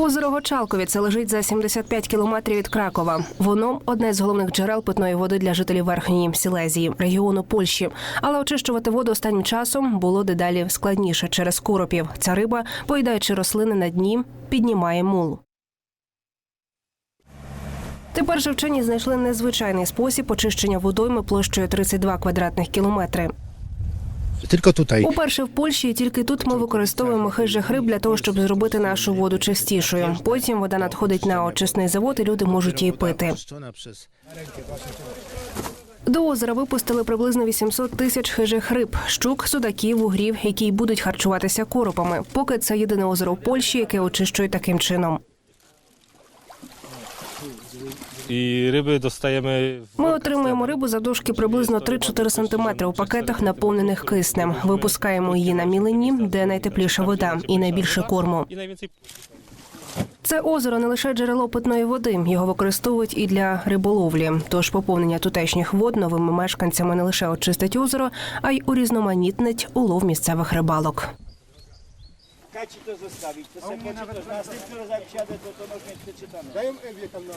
Озеро Гочалкові це лежить за 75 кілометрів від Кракова. Воно одне з головних джерел питної води для жителів Верхньої Сілезії, регіону Польщі. Але очищувати воду останнім часом було дедалі складніше через коропів. Ця риба, поїдаючи рослини на дні, піднімає мул. Тепер же вчені знайшли незвичайний спосіб очищення водойми площею 32 квадратних кілометри. Tylko tutaj. Уперше в Польщі тільки тут ми використовуємо хижих риб для того, щоб зробити нашу воду чистішою. Потім вода надходить на очисний завод, і люди можуть її пити. До озера випустили приблизно 800 тисяч хижих риб, щук, судаків, угрів, які будуть харчуватися коропами. Поки це єдине озеро в Польщі, яке очищує таким чином. І риби достаємо Ми отримуємо рибу завдовжки приблизно 3-4 сантиметри у пакетах, наповнених киснем. Випускаємо її на мілині, де найтепліша вода і найбільше корму. Це озеро не лише джерело питної води, його використовують і для риболовлі. Тож поповнення тутешніх вод новими мешканцями не лише очистить озеро, а й урізноманітнить улов місцевих рибалок. kaci to zostawić, to se kaci to z to to może przeczytamy. Dają Ewie tam na...